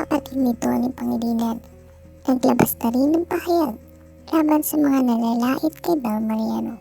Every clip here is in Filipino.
kapatid nito ni Pangilinan. Naglabas na rin ng pahayag laban sa mga nalalait kay Bel Mariano.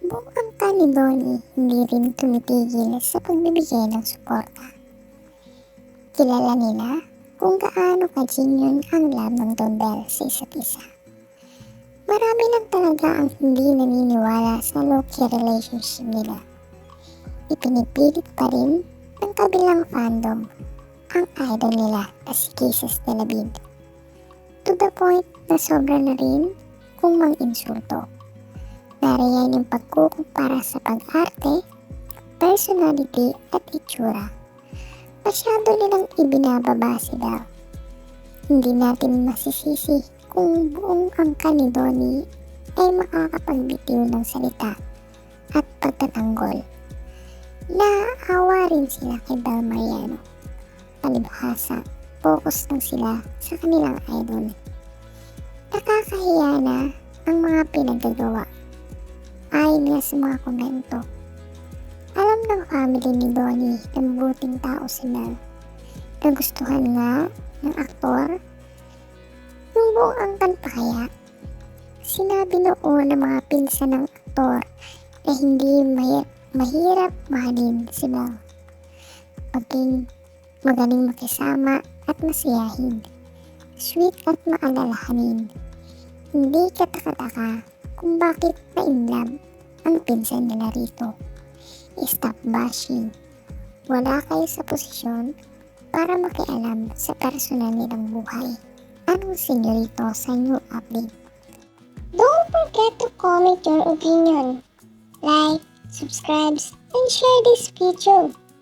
Buong angka ni Donnie hindi rin tumitigil sa pagbibigay ng suporta. Kilala nila kung gaano ka-genuine ang love ng Don Bell sa isa't isa. Marami lang talaga ang hindi naniniwala sa low-key relationship nila. Ipinipilit pa rin ng kabilang fandom ang idol nila na si Kisses de la Bid. To the point na sobra na rin kung mang-insulto. Nariyan yung pagkukumpara sa pag-arte, personality at itsura. Masyado nilang ibinababa si Belle. Hindi natin masisisi kung buong angka ni Donnie ay makakapagbitiw ng salita at pagtatanggol. Naaawa rin sila kay Bel Mariano. Palibhasa, focus lang sila sa kanilang idol. Nakakahiya na ang mga pinagagawa. Ayon nga sa mga komento. Alam ng family ni Donnie na mabuting tao si Mel. Nagustuhan nga ng aktor yung buong angkan pa kaya. Sinabi noon ng mga pinsan ng aktor na hindi mahirap mahalin si Mel. Maging magaling makisama at masiyahin. Sweet at maalalahanin. Hindi katakataka kung bakit na-inlove ang pinsan nila rito. Stop bashing. Wala kayo sa posisyon para makialam sa personal nilang buhay. Anong senyorito sa new update? Don't forget to comment your opinion. Like, subscribe, and share this video.